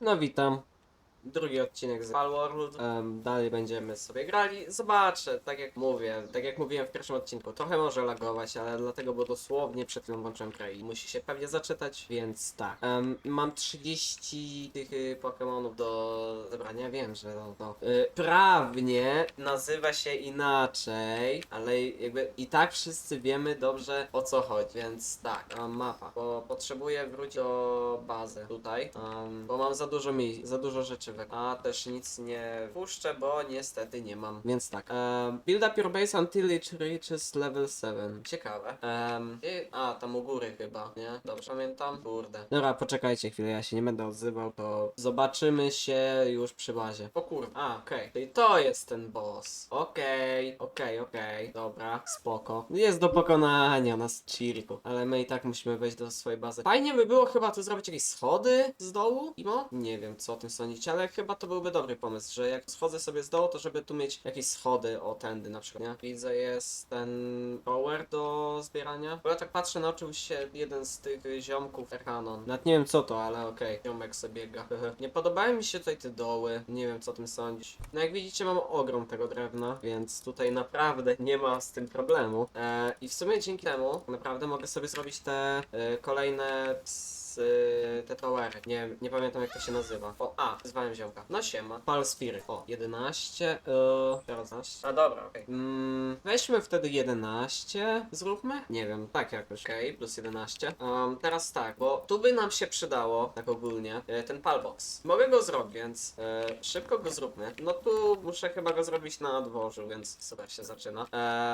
No witam. Drugi odcinek z Palworld. Um, dalej będziemy sobie grali. Zobaczę, tak jak mówię, tak jak mówiłem w pierwszym odcinku, trochę może lagować, ale dlatego, bo dosłownie przed chwilą włączyłem grę i musi się pewnie zaczytać, więc tak. Em, mam 30 tych y, Pokemonów do zebrania, wiem, że no, y, prawnie nazywa się inaczej, ale jakby i tak wszyscy wiemy dobrze o co chodzi, więc tak, um, mapa, bo potrzebuję wrócić do bazy tutaj, um, bo mam za dużo miejsc, za dużo rzeczy, a też nic nie puszczę, bo niestety nie mam, więc tak, um, build up your base until it reaches level 7, ciekawe, um, i, a tam u góry chyba, nie? Dobrze pamiętam? Kurde. Dobra, poczekajcie chwilę, ja się nie będę odzywał, to zobaczymy się już przy bazie. O kurwa, a okej, czyli to jest ten boss, okej, okej, okej, dobra, spoko. Jest do pokonania na chilliku, ale my i tak musimy wejść do swojej bazy. Fajnie by było chyba tu zrobić jakieś schody z dołu, Imo? Nie wiem, co o tym sądzicie, ale chyba to byłby dobry pomysł, że jak schodzę sobie z dołu, to żeby tu mieć jakieś schody o tędy na przykład, nie? Widzę, jest ten power do zbierania. Bo ja tak patrzę na oczywiście jeden z tych ziomków Erkanon. Nawet nie wiem co to, ale okej, ziomek sobie biega. nie podobają mi się tutaj te doły, nie wiem co o tym sądzić. No jak widzicie mam ogrom tego drewna, więc tutaj naprawdę nie ma z tym problemu. E, I w sumie dzięki temu naprawdę mogę sobie zrobić te e, kolejne psy, te towery. Nie, nie pamiętam jak to się nazywa. O, a, zwałem ziomka. No siema. Palspiry. O, 11, yy, 11. A dobra, okej. Mm, weźmy wtedy 11, zróbmy? Nie wiem, tak jakoś. Okej, plus 11. Um, teraz tak, bo tu by nam się przydało, tak ogólnie, e, ten palbox. Mogę go zrobić, więc e, szybko go zróbmy. No tu muszę chyba go zrobić na dworzu, więc super się zaczyna.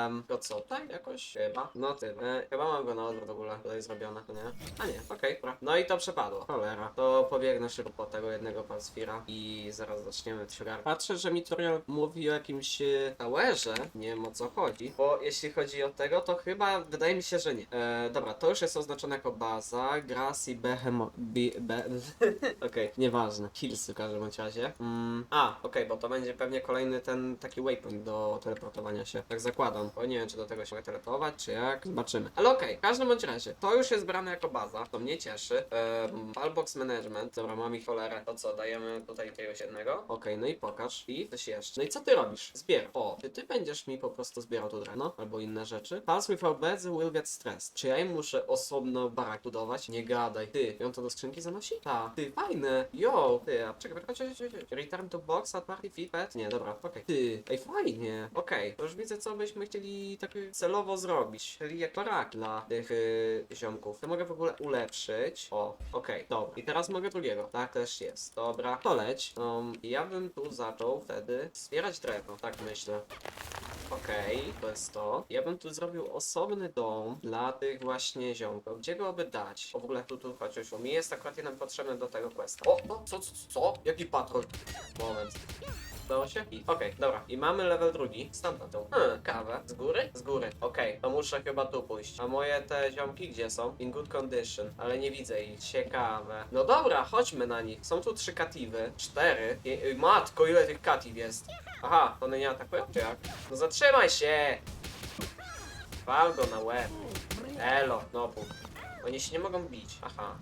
Um, to co, tak jakoś? Chyba. No ty, chyba mam go na odwrót w ogóle tutaj zrobione, to nie? A nie, okej, dobra. No i to przepadło. Cholera. To pobiegnę szybko po tego jednego palsfira i zaraz zaczniemy ciugar. Patrzę, że mi mówi o jakimś e, towerze. Nie wiem o co chodzi. Bo jeśli chodzi o tego, to chyba wydaje mi się, że nie. E, dobra, to już jest oznaczone jako baza. Grassy Behemo... Be, be, okej, nieważne. Hillsy w każdym bądź razie. Mm, a, okej, bo to będzie pewnie kolejny ten taki waypoint do teleportowania się. Tak zakładam. Bo nie wiem, czy do tego się mogę teleportować, czy jak. Zobaczymy. Ale okej, w każdym bądź razie. To już jest brane jako baza. To mnie cieszy. Um, Palbox Management. Dobra, mam ich. To co, dajemy tutaj jakiegoś jednego? Okej, no i pokaż. I coś jeszcze. No i co ty robisz? Zbieraj. O, ty, ty będziesz mi po prostu zbierał to drewno albo inne rzeczy. Pass without beds will get stressed. Czy ja im muszę osobno barak budować? Nie gadaj. Ty, ją to do skrzynki zanosi? Ta. Ty, fajne. Yo, ty, a czekaj, czekaj, czekaj, czekaj. Return to box at party pet? Nie, dobra, okej. Ty, ej, fajnie. Okej, to już widzę, co byśmy chcieli tak celowo zrobić. Czyli jak barak dla tych yy, ziomków. To mogę w ogóle ulepszyć. O, okej, dobra. I teraz mogę drugiego. Tak też jest. Dobra, to leć. Um, ja bym tu zaczął wtedy zbierać drewno. Tak myślę. Okej, to jest to. Ja bym tu zrobił osobny dom dla tych właśnie ziomków. Gdzie go by dać? O, w ogóle tu, tu, chodź, Osiu. Mi jest akurat jeden potrzebny do tego questa. O, o, co, co, co? Jaki patrol? Moment. Udało się? I okej, dobra. I mamy level drugi. Stamtąd. Hmm, kawę. Z góry? Z góry. Okej, to muszę chyba tu pójść. A moje te ziomki gdzie są? In good condition. Ale nie widzę ich. Ciekawe. No dobra, chodźmy na nich. Są tu trzy katiwy. Cztery. I, i, matko, ile tych kativ jest? Aha, one nie atakują? Czy jak? No zatrzymaj się! Wal go na łeb. Elo, no bóg. Oni się nie mogą bić. Aha.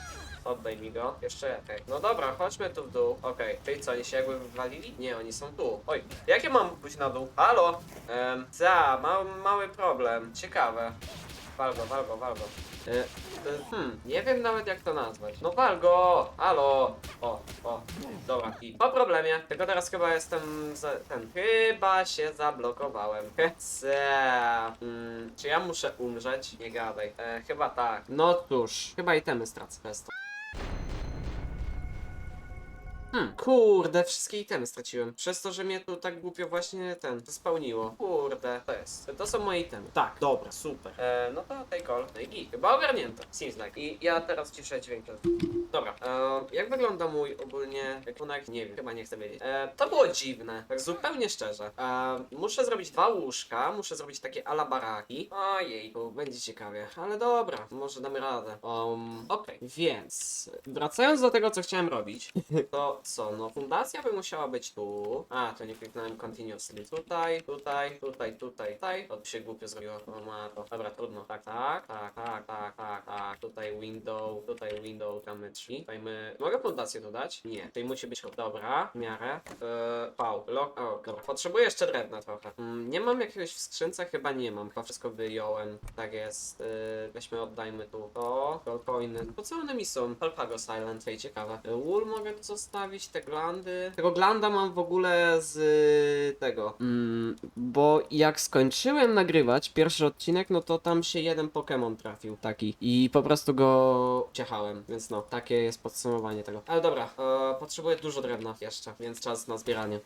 Oddaj mi go. Jeszcze okej. No dobra, chodźmy tu w dół. Okej. Czyli co, oni się jakby wywalili? Nie, oni są tu. Oj, jak ja mam pójść na dół? Halo? Ehm, za, mam mały problem. Ciekawe. Wal go, wal go, wal go. E, e, hmm, nie wiem nawet jak to nazwać. No wal go! Halo! O, o, dobra. I po problemie. Tylko teraz chyba jestem za, ten. Chyba się zablokowałem. Hece. Hmm, czy ja muszę umrzeć? Nie gadaj. E, chyba tak. No cóż, chyba itemy stracę przez to. Hmm, kurde, wszystkie itemy straciłem. Przez to, że mnie tu tak głupio właśnie ten spełniło. Kurde, to jest. To są moje itemy. Tak, dobra, super. E, no to take all. No i git. Chyba ogarnięte. Seems like. I ja teraz ciszę dźwięk. Dobra, e, jak wygląda mój ogólnie ekwipunek? Nie wiem, chyba nie chcę wiedzieć. E, to było dziwne, tak zupełnie szczerze. E, muszę zrobić dwa łóżka, muszę zrobić takie ala baraki. Ojej, będzie ciekawie, ale dobra, może damy radę. Um, Okej, więc wracając do tego, co chciałem robić, to co? No fundacja by musiała być tu. A, to nie kliknąłem continuously. Tutaj, tutaj, tutaj, tutaj, tutaj. To się głupio zrobiło. Ma to. Dobra, trudno. Tak, tak, tak, tak, tak, tak. Tutaj window, tutaj window, tam my. Tutaj my... Mogę fundację dodać? Nie. Tutaj musi być... Dobra, w miarę. Eee, pał. Lock, o, dobra. Potrzebuję jeszcze drewna trochę. Mm, nie mam jakiegoś w skrzynce? Chyba nie mam. Chyba wszystko wyjąłem. Tak jest. Eee, weźmy, oddajmy tu to. Goldcoiny. Po co one mi są? Alpago Silent. Ej, ciekawe. Eee, Wool mogę tu zostawić, te glandy. Tego glanda mam w ogóle z y, tego. Mm, bo jak skończyłem nagrywać pierwszy odcinek, no to tam się jeden Pokémon trafił. Taki. I po prostu go ciechałem. Więc no, takie jest podsumowanie tego. Ale dobra, e, potrzebuję dużo drewna jeszcze, więc czas na zbieranie.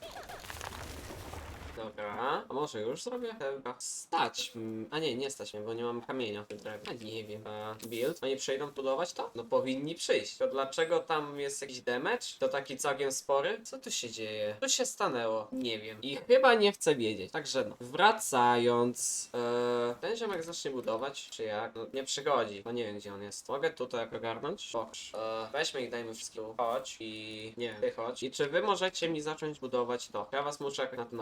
Dobra, a może już zrobię? Chyba stać. A nie, nie stać mnie, bo nie mam kamienia w tym drewnie. A nie wiem. A build? Oni przyjdą budować to? No powinni przyjść. To dlaczego tam jest jakiś damage? To taki całkiem spory? Co tu się dzieje? Co się stanęło? Nie wiem. I chyba nie chcę wiedzieć. Także no. Wracając. E, ten ziomek zacznie budować, czy jak? No nie przychodzi. No nie wiem gdzie on jest. Mogę tutaj jak ogarnąć? Boż. E, weźmy ich, dajmy wszystkiego. Chodź i... Nie, ty chodź. I czy wy możecie mi zacząć budować to? Ja was muszę jakoś na to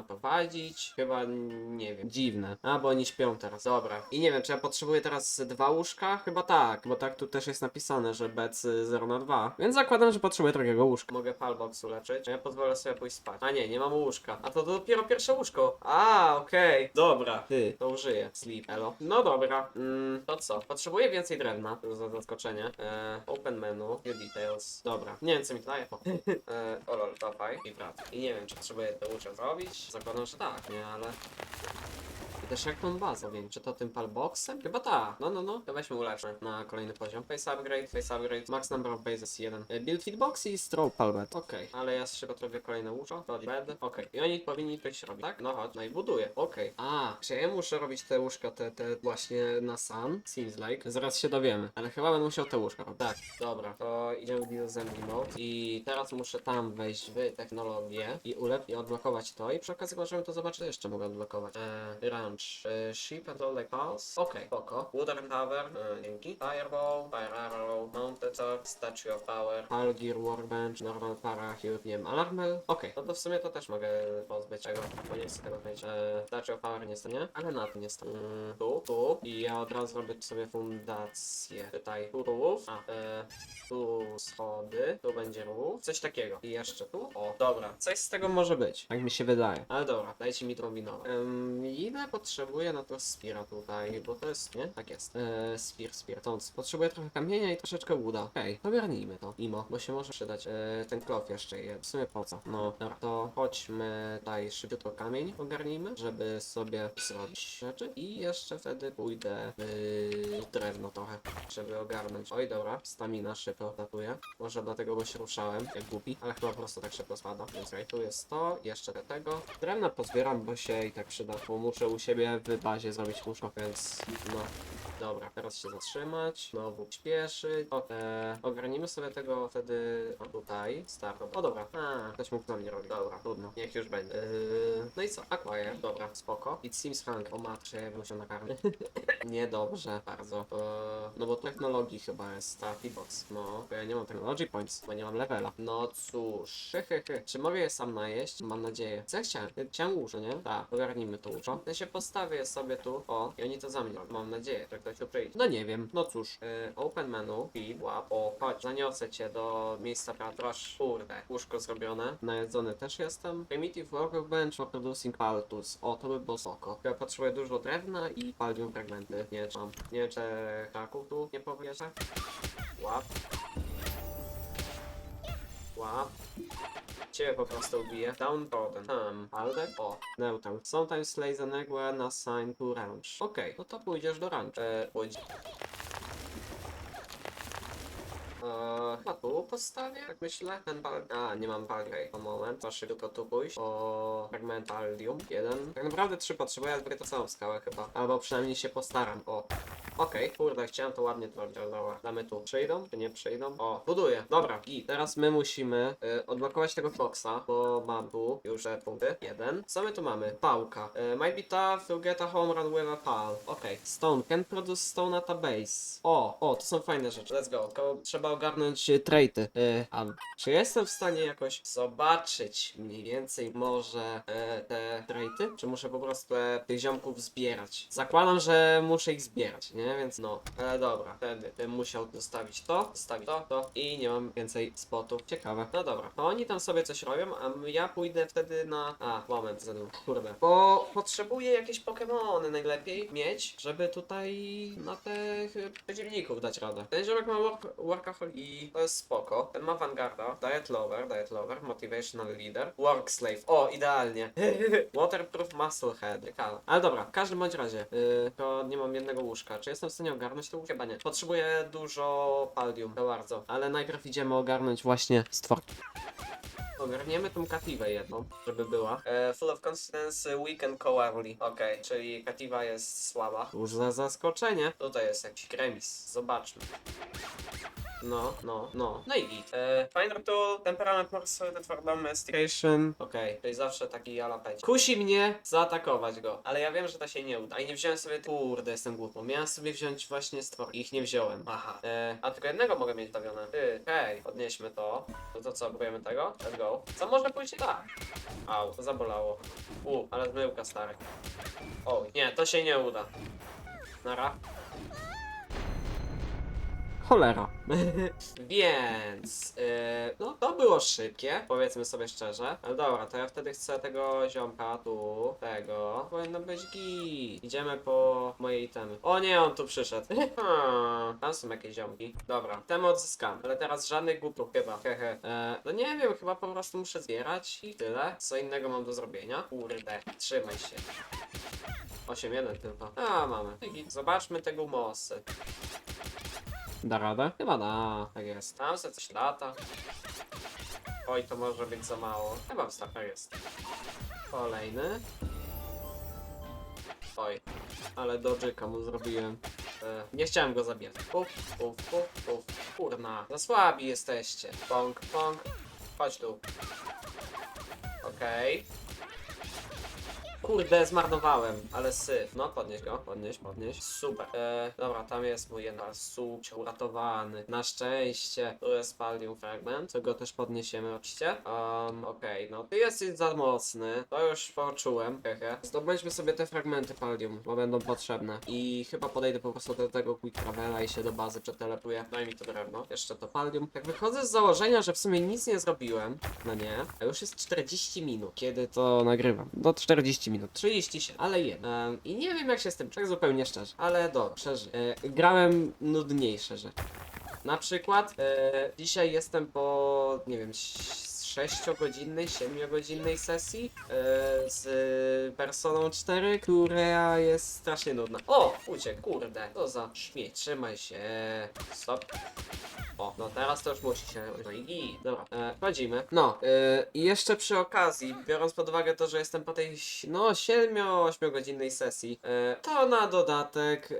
Chyba nie wiem. Dziwne. A, bo oni śpią teraz. Dobra. I nie wiem, czy ja potrzebuję teraz dwa łóżka? Chyba tak, bo tak tu też jest napisane, że bec 0 na 2. Więc zakładam, że potrzebuję drugiego łóżka. Mogę palbox uleczyć. Ja pozwolę sobie pójść spać. A nie, nie mam łóżka. A to dopiero pierwsze łóżko. A, okej. Dobra. Ty, to użyję. Sleep. Elo. No dobra. Mm, to co? Potrzebuję więcej drewna. To za zaskoczenie. E, open menu. View details. Dobra. Nie wiem, co mi to daje. e, o lol, dawaj. I wracam. I nie wiem, czy potrzebuję te łóżka zrobić. Zakładam, że tak, nie? Ale... Jak tą bazę, wiem, czy to tym palboxem? Chyba tak. No, no, no. To weźmy uleczmy na kolejny poziom. Face upgrade, face upgrade. Max number of bases 1. E, Build hitbox i stroke palbet. Okej, ale ja przygotuję kolejne łóżko. To bed. Okej. I oni powinni coś robić, tak? No chodź, no i buduję. Okej. A, czy ja muszę robić te łóżka, te, te właśnie na sun? Seems like. Zaraz się dowiemy. Ale chyba będę musiał te łóżka robić. Tak, dobra. To idziemy w assembly mode. I teraz muszę tam wejść w technologię i ulep i odblokować to. I przy okazji możemy to zobaczyć, jeszcze mogę odblokować. Eee, ranch. Eee, ship and all like pulse. Okej, spoko. Wooden tower. Eee, dzięki. Fireball, fire arrow, mounted sword, statue of power, Palgir, workbench, normal parachute, nie wiem, alarmel. Okej, no to w sumie to też mogę pozbyć tego, bo nie chcę tego mieć. Eee, statue of power nie nie, ale na to nie stanie. Mm, tu, tu. I ja od razu robię sobie fundację. Tutaj tu rów, a eee, tu schody, tu będzie rów, coś takiego. I jeszcze tu. O, dobra, coś z tego może być. Tak mi się wydaje. Ale dobra, dajcie mi to kombinować. Um, ile potrzebuję na to spira tutaj, bo to jest, nie? Tak jest. Eee, spir, spir. To potrzebuję trochę kamienia i troszeczkę łuda. Okej, okay, ogarnijmy to. Imo, bo się może przydać. Eee, ten klof jeszcze jest. W sumie po co? No, dobra, to chodźmy tutaj szybciutko kamień ogarnijmy, żeby sobie zrobić rzeczy i jeszcze wtedy pójdę w drewno trochę, żeby ogarnąć. Oj, dobra, stamina szybko latuje. Może dlatego, bo się ruszałem, jak głupi, ale chyba po prostu tak szybko spada. Więc okej, tu jest to, jeszcze do tego. Drewna pozbieram, bo się i tak przyda, bo muszę u siebie w bazie zrobić łóżko, więc no. Dobra, teraz się zatrzymać, znowu śpieszyć. O, e, ogarnimy sobie tego wtedy o, tutaj, start. O dobra, a, ktoś mógł na mnie robić, dobra, trudno, niech już będzie. Yy, no i co, Acquire, dobra, spoko. It seems rank, o matcze, ja bym się na karmy. Niedobrze, bardzo. E, no bo technologii chyba jest ta box No, bo ja nie mam technology points, bo nie mam levela. No cóż, hehehe. Czy mogę je sam najeść? Mam nadzieję. Co chciałem? Ja Chciałem łóżko, nie? Tak, ogarnijmy to łóżko. Ja się postawię je sobie tu, o, i oni to za mnie. Mam nadzieję, że ktoś tu przyjdzie. No nie wiem, no cóż. E, open menu, feed, łap, o, chodź, zaniosę cię do miejsca pracy. Proszę, kurde, łóżko zrobione. Najedzony też jestem. Primitive workbench for producing paltus. O, to by było soko. Ja potrzebuję dużo drewna i palium fragmenty. Nie czy mam. Nie czy tu nie powiecie. Łap. Łap. Ciebie po prostu ubiję. Downtrodden. Hmm. Aldek? O. Neutral. Sometimes lays an egg when assigned to ranch. Okej, no to pójdziesz do ranch. Eee, pójdź. Eee, chyba tu postawię, tak myślę. Ten bal... A, nie mam balgrej. O moment, proszę tylko tu pójść. O fragmentalium. Jeden. Tak naprawdę trzy potrzebuję, ale to samą skałę chyba. Albo przynajmniej się postaram. O. Okej, kurde, chciałem to ładnie to dobra. Damy tu. Przejdą, czy nie przejdą? O, buduję. Dobra, i teraz my musimy y, odblokować tego boxa, bo mam tu już te punkty. Jeden. Co my tu mamy? Pałka. Y, might be tough to get a home run with a pal. Okej. Stone. Can produce stone at a base. O, o, to są fajne rzeczy. Let's go. Tylko trzeba ogarnąć y, traity. Y, a czy jestem w stanie jakoś zobaczyć mniej więcej może e, te traity? Czy muszę po prostu e, tych ziomków zbierać? Zakładam, że muszę ich zbierać, nie? Więc no, ale dobra. Wtedy bym musiał zostawić to, zostawić to, to i nie mam więcej spotów. Ciekawe. No dobra. To oni tam sobie coś robią, a ja pójdę wtedy na... A, moment, zadum. Kurde. Bo potrzebuję jakieś Pokemony najlepiej mieć, żeby tutaj na tych przeciwników dać radę. Ten ziomek ma work, Workaholic i to jest spoko. Ten ma Vanguarda, Diet Lover, Diet Lover, Motivational Leader, Work Slave. O, idealnie. Waterproof Muscle Head. Ale dobra, w każdym bądź razie. Yy, to nie mam jednego łóżka. Czy jestem w stanie ogarnąć to? Chyba nie. Potrzebuję dużo palium, to bardzo. Ale najpierw idziemy ogarnąć właśnie stworki. Ogarniemy tą katiwę jedną, żeby była. E, full of confidence, weak and cowardly. Okej, czyli katiwa jest słaba. Już za zaskoczenie. Tutaj jest jakiś kremis. Zobaczmy. No, no, no. No i git. E, Finder Tool, Temperament Morse, for Domestication. Okej, czyli zawsze taki jalapeć. Kusi mnie zaatakować go, ale ja wiem, że to się nie uda. I nie wziąłem sobie... Kurde, jestem głupą. Miałem sobie wziąć właśnie stwór. Ich nie wziąłem. Aha. E, a tylko jednego mogę mieć stawione. Ty, okej, podnieśmy to. No to co, próbujemy tego? Let's go. Co może pójść tak? Au, to zabolało. U, ale zmyłka stary. Oj, nie, to się nie uda. Nara. Cholera. Więc, yy, no to było szybkie, powiedzmy sobie szczerze. Dobra, to ja wtedy chcę tego ziomka tu, tego. Powinno być git. Idziemy po moje itemy. O nie, on tu przyszedł. Hmm, tam są jakieś ziomki. Dobra, temy odzyskam, ale teraz żadnych głupów chyba. Hehe. E, no nie wiem, chyba po prostu muszę zbierać i tyle. Co innego mam do zrobienia? Kurde, trzymaj się. 8-1 tylko. A, mamy. Git. Zobaczmy tego mosy. Da radę? Chyba da, tak jest. Tam se coś lata. Oj, to może być za mało. Chyba wystarczy jest. Kolejny. Oj, ale dodżyka mu zrobiłem. E, nie chciałem go zabijać. Puf, puf, puf, puf. Kurna, za słabi jesteście. Pong, pong. Chodź tu. Okej. Kurde, zmarnowałem, ale syf. No, podnieś go, podnieś, podnieś. Super. E, dobra, tam jest mój jeden suć uratowany. Na szczęście. Jest palium fragment, to go też podniesiemy oczywiście. Um, okej, no ty jesteś za mocny. To już poczułem. Hehe. Zdobędźmy sobie te fragmenty palium, bo będą potrzebne. I chyba podejdę po prostu do tego quick travela i się do bazy przetelepuję. Daj mi to drewno. Jeszcze to palium. Jak wychodzę z założenia, że w sumie nic nie zrobiłem, no nie, a już jest 40 minut, kiedy to nagrywam. Do 40 minut, 30 się, ale je. Em, I nie wiem jak się z tym czek zupełnie szczerze, ale do, przeżyję. E, grałem nudniejsze rzeczy. Na przykład e, dzisiaj jestem po, nie wiem, 6-godzinnej, 7-godzinnej sesji e, z Personą 4, która jest strasznie nudna. O! Uciekł, kurde. To za śmieć. Trzymaj się. Stop. O, no teraz to już musi się. No i git. Dobra, e. No, e, i jeszcze przy okazji, biorąc pod uwagę to, że jestem po tej, no, 7-8 godzinnej sesji, e, to na dodatek e,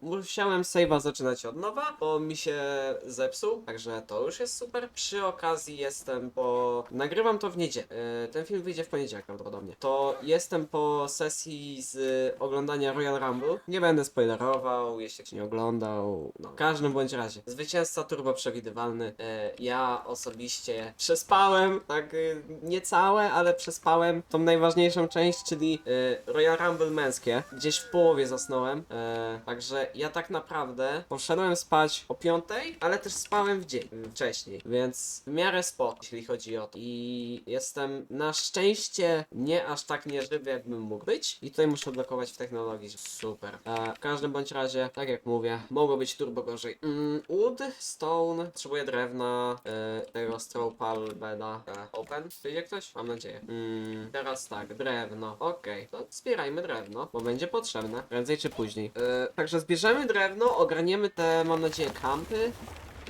musiałem save'a zaczynać od nowa, bo mi się zepsuł, także to już jest super. Przy okazji jestem po... Nagrywam to w niedzielę. E, ten film wyjdzie w poniedziałek prawdopodobnie. To jestem po sesji z oglądania Royal Rumble. Nie będę spoilerował, jeśli ktoś nie oglądał. No, w każdym bądź razie. Zwycięzca turbo przewidywalny. E, ja osobiście przespałem, tak y, nie całe, ale przespałem tą najważniejszą część, czyli e, Royal Rumble męskie. Gdzieś w połowie zasnąłem. E, także ja tak naprawdę poszedłem spać o piątej, ale też spałem w dzień wcześniej, więc w miarę spoko, jeśli chodzi o to. I jestem na szczęście nie aż tak nieżywy, jakbym mógł być. I tutaj muszę odblokować w technologii. Super. E, w każdym bądź razie, tak jak mówię, mogło być turbo gorzej. Mm, wood, stone, potrzebuję drewna, e, tego stropal beda. E, open? Wyjdzie ktoś? Mam nadzieję. Mm, teraz tak, drewno. Okej, to zbierajmy drewno, bo będzie potrzebne. Prędzej czy później. E, także zbierzemy drewno, ogarniemy te, mam nadzieję, kampy.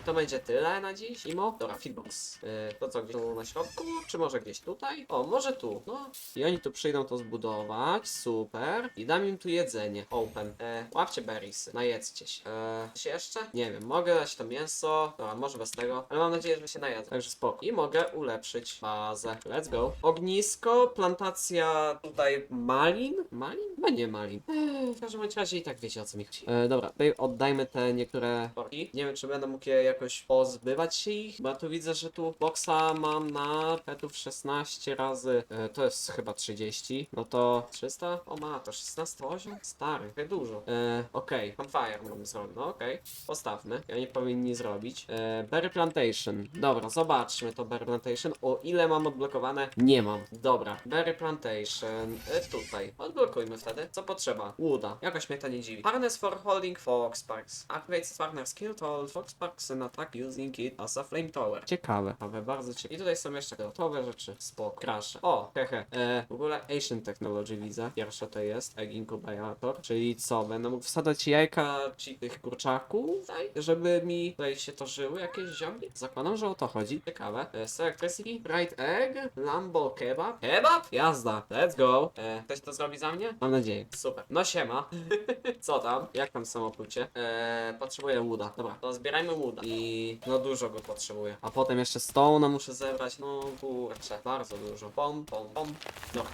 To będzie tyle na dziś. Imo? Dobra, feedbox. Yy, to co, gdzieś tu na środku? Czy może gdzieś tutaj? O, może tu. No. I oni tu przyjdą to zbudować. Super. I dam im tu jedzenie. Open. E, łapcie berries. Najedzcie się. E, coś jeszcze? Nie wiem. Mogę dać to mięso. Dobra, może bez tego. Ale mam nadzieję, że się najedzą. Także spoko. I mogę ulepszyć bazę. Let's go. Ognisko, plantacja tutaj malin? Malin? Chyba nie malin. Eee, w każdym razie i tak wiecie o co mi chodzi. E, dobra, tutaj oddajmy te niektóre worki. Nie wiem, czy będę mógł je jakoś pozbywać się ich, bo ja tu widzę, że tu boxa mam na petów 16 razy. E, to jest chyba 30. No to 300? O ma, to 16 poziom? Stary, dużo. E, okej, campfire możemy zrobić. No okej, postawmy. I oni powinni zrobić. E, berry plantation. Dobra, zobaczmy to berry plantation. O ile mam odblokowane? Nie mam. Dobra, berry plantation. E, tutaj. Odblokujmy wtedy. Co potrzeba? Łuda. Jakoś mnie to nie dziwi. Harness for holding fox sparks. Activate partner skill to fox sparks and attack using it as a flamethrower. Ciekawe. Ciekawe, bardzo ciekawe. I tutaj są jeszcze gotowe rzeczy. Spoko. Crash. O, hehe. E, w ogóle Asian Technology widzę. Pierwsze to jest Egg Incubator. Czyli co? Będę mógł wsadzać jajka ci tych kurczaków tutaj, żeby mi tutaj się to żyły jakieś ziomki? Zakładam, że o to chodzi. Ciekawe. E, select recipe. Fried egg. Lambo kebab. Kebab? Jazda. Let's go. E, ktoś to zrobi za mnie? Mam nadzieję. Super. No siema. Co tam? Jak tam samopoczucie? Eee, potrzebuję łuda. Dobra, to zbierajmy łuda. I no dużo go potrzebuję. A potem jeszcze stone muszę zebrać. No kurczę, bardzo dużo. Pom, pom, pom. Dobra.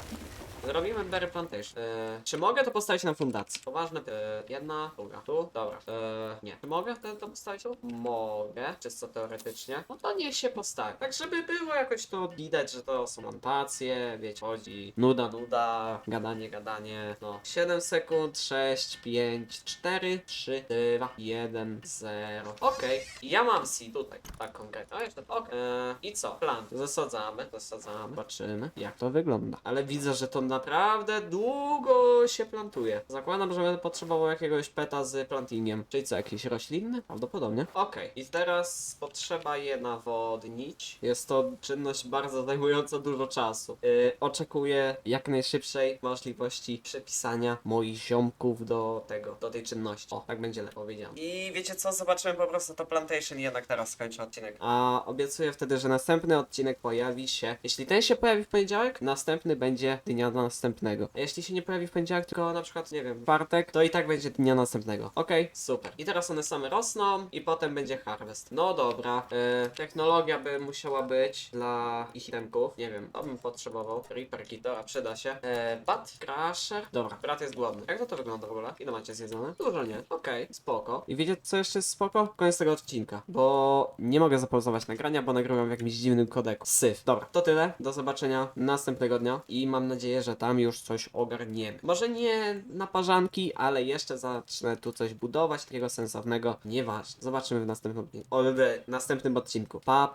Zrobimy berry plantation. Eee, czy mogę to postawić na fundacji? Poważne. Eee, jedna, druga. Tu? Dobra. Eee, nie. Czy mogę wtedy to postawić tu? Mogę. Czysto teoretycznie. No to niech się postawi. Tak, żeby było jakoś to widać, że to są plantacje, wiecie, chodzi. Nuda, nuda. Gadanie, gadanie. No. 7 sekund, 6, 5, 4, 3, 2, 1, 0. Okej. Ja mam C tutaj. Tak konkretnie. O, jeszcze. Okej. Eee, I co? Plan. Zasadzamy. Zasadzamy. Zobaczymy, jak to wygląda. Ale widzę, że to naprawdę długo się plantuje. Zakładam, że będę potrzebował jakiegoś peta z plantingiem. Czyli co, jakiś roślinny? Prawdopodobnie. Okej. I teraz potrzeba je nawodnić. Jest to czynność bardzo zajmująca dużo czasu. Yy, oczekuję jak najszybszej możliwości przepisania moich ziomków do tego, do tej czynności. O, tak będzie lepiej powiedziane. I wiecie co? Zobaczymy po prostu to plantation i jednak teraz skończę odcinek. A obiecuję wtedy, że następny odcinek pojawi się. Jeśli ten się pojawi w poniedziałek, następny będzie dnia następnego. A jeśli się nie pojawi w poniedziałek, tylko na przykład, nie wiem, w czwartek, to i tak będzie dnia następnego. Okej, super. I teraz one same rosną i potem będzie harvest. No dobra. E, technologia by musiała być dla ich itemków. Nie wiem, to bym potrzebował. Reaper kit, dobra, przyda się. E, Bat, Crusher. Dobra, brat jest głodny. Jak to to wygląda w ogóle? Ile macie zjedzone? Dużo nie. Okej, spoko. I wiecie co jeszcze jest spoko? Koniec tego odcinka. Bo nie mogę zapauzować nagrania, bo nagrywam w jakimś dziwnym kodeku. Syf. Dobra, to tyle. Do zobaczenia następnego dnia i mam nadzieję, że tam już coś ogarniemy. Może nie na parzanki, ale jeszcze zacznę tu coś budować takiego sensownego. Nieważne. Zobaczymy w następnym, o, w następnym odcinku. Pa, pa.